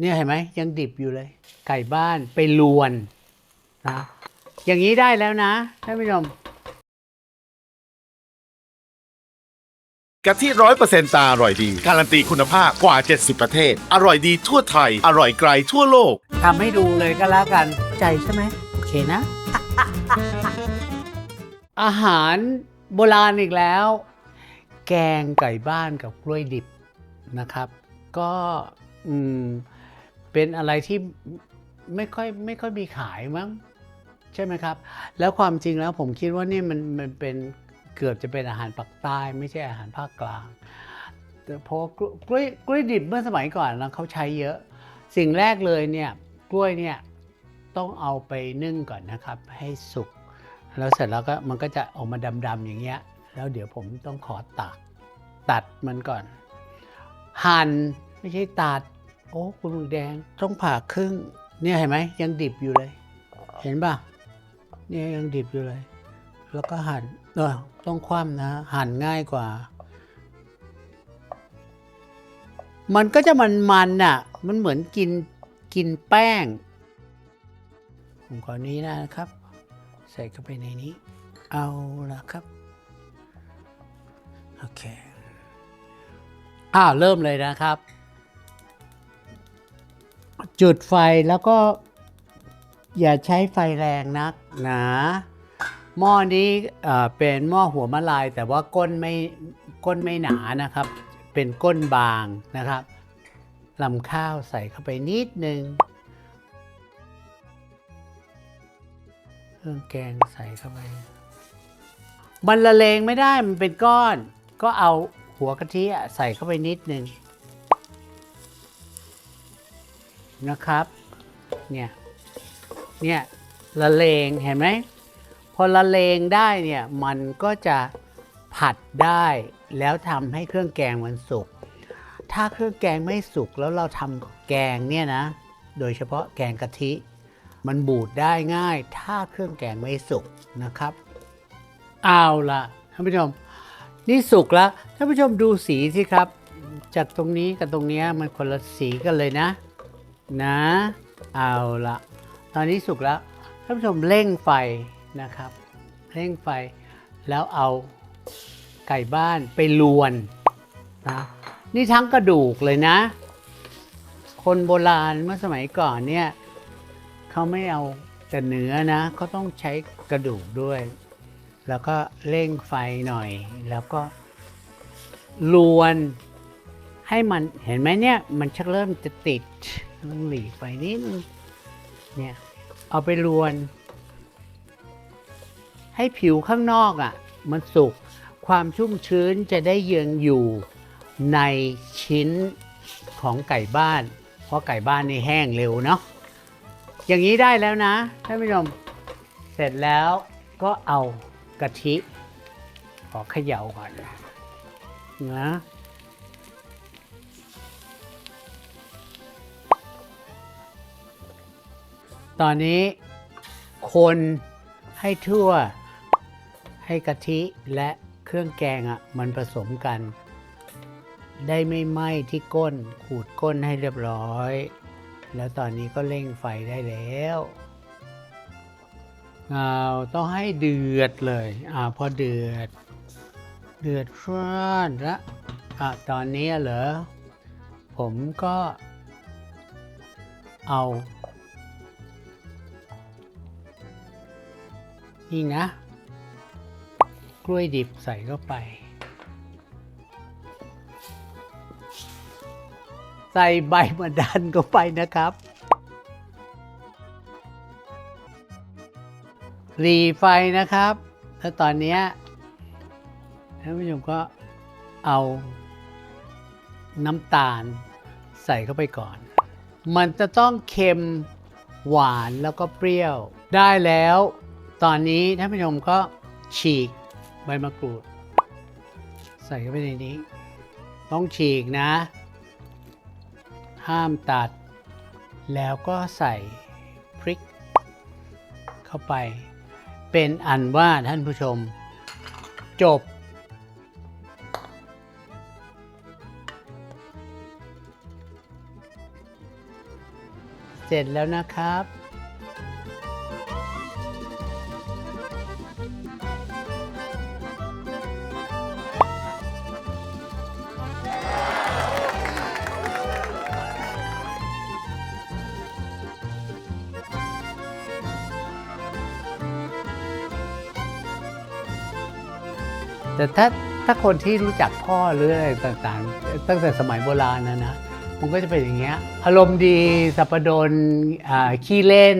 เนี่ยเห็นไหมยังดิบอยู่เลย ไก่บ้านไปลวนนะอย่างนี้ได้แล้วนะท่านผู้ชมกะทิร้อยเปอร์เซ็นต์ตาอร่อยดี การันตีคุณภาพกว่า 70 ประเทศ อร่อยดีทั่วไทย อร่อยไกลทั่วโลก ทำให้ดูเลยก็แล้วกันใจใช่ไหมโอเคนะ อาหารโบราณอีกแล้ว แกงไก่บ้านกับกล้วยดิบนะครับ ก็อืม เป็นอะไรที่ไม่ค่อยไม่ค่อยมีขายมั้งใช่ไหมครับ แล้วความจริงแล้วผมคิดว่านี่มันมันเป็นเกือบจะเป็นอาหารปักใต้ ไม่ใช่อาหารภาคกลางแต่เพราะกล้วยกล้วยดิบเมื่อสมัยก่อนนะเขาใช้เยอะ สิ่งแรกเลยเนี่ยกล้วยเนี่ยต้องเอาไปนึ่งก่อนนะครับ ให้สุกแล้วเสร็จแล้วก็มันก็จะออกมาดำๆอย่างเงี้ย แล้วเดี๋ยวผมต้องขอตัดตัดมันก่อน หั่นไม่ใช่ตัด โอ้คุณหมึกแดงต้องผ่าครึ่ง เนี่ยเห็นไหมยังดิบอยู่เลย เห็นป่ะเนี่ยยังดิบอยู่เลย แล้วก็หั่นเออต้องคว่ำนะ หั่นง่ายกว่า มันก็จะมันมันๆน่ะ มันเหมือนกินกินแป้ง ผมขอนี้นะครับ ใส่เข้าไปในนี้ เอาละครับ โอเค อ้าวเริ่มเลยนะครับ จุดไฟแล้วก็อย่าใช้ไฟแรงนักนาหม้อนี้เป็นหม้อหัวมะลาย แต่ว่าก้นไม่ก้นไม่หนานะครับ เป็นก้นบางนะครับลำข้าวใส่เข้าไปนิดนึงเครื่องแกงใส่เข้าไปมันละเลงไม่ได้มันเป็นก้อน ก็เอาหัวกะทิใส่เข้าไปนิดนึง นะครับ เนี่ย เนี่ยละเลงเห็นไหมพอละเลงได้เนี่ยมันก็จะผัดได้แล้วทำให้เครื่องแกงมันสุก ถ้าเครื่องแกงไม่สุกแล้วเราทำแกงเนี่ยนะ โดยเฉพาะแกงกะทิ มันบูดได้ง่าย ถ้าเครื่องแกงไม่สุกนะครับ เอาละท่านผู้ชม นี่สุกแล้วท่านผู้ชมดูสีสิครับ จากตรงนี้กับตรงนี้มันคนละสีกันเลยนะ นะ เอาละตอนนี้สุกแล้วท่านผู้ชมเร่งไฟนะครับเร่งไฟ แล้วเอาไก่บ้านไปลวนนะนี่ทั้งกระดูกเลยนะ คนโบราณเมื่อสมัยก่อนเนี่ยเขาไม่เอาแต่เนื้อนะเขาต้องใช้กระดูกด้วย แล้วก็เร่งไฟหน่อย แล้วก็ลวนให้มันเห็นไหมเนี่ย มันชักเริ่มจะติด ต้องหลีกไฟนิดนึงเนี่ย เอาไปลวน ให้ผิวข้างนอกอะ่ะ มันสุก ความชุ่มชื้นจะได้ยืองอยู่ในชิ้นของไก่บ้าน เพราะไก่บ้านนี่แห้งเร็วเนาะ อย่างนี้ได้แล้วนะท่านผู้ชม เสร็จแล้วก็เอากะทิ ขอเขย่าก่อนนะ ตอนนี้คนให้ทั่วให้กะทิและเครื่องแกงอะ่ะมันผสมกัน ได้ไม่ไหม้ที่ก้นขูดก้นให้เรียบร้อย แล้วตอนนี้ก็เร่งไฟได้แล้วเอาต้องให้เดือดเลยอ่าพอเดือด เดือดร้อนละอะตอนนี้เหรอผมก็เอา นี่นะ กล้วยดิบใส่เข้าไป ใส่ใบมะดันเข้าไปนะครับ รีไฟนะครับ แล้วตอนนี้ท่านผู้ชมก็เอาน้ำตาลใส่เข้าไปก่อน มันจะต้องเค็มหวานแล้วก็เปรี้ยวได้แล้ว ตอนนี้ท่านผู้ชมก็ฉีกใบมะกรูด ใส่เข้าไปในนี้ ต้องฉีกนะ ห้ามตัด แล้วก็ใส่พริก เข้าไป เป็นอันว่าท่านผู้ชม จบ เสร็จแล้วนะครับ แต่ถ้าถ้าคนที่รู้จักพ่อหรืออะไรต่างๆ ตั้งแต่สมัยโบราณนะนะมันก็จะเป็นอย่างเงี้ยอารมณ์ดีสัปดนขี้เล่น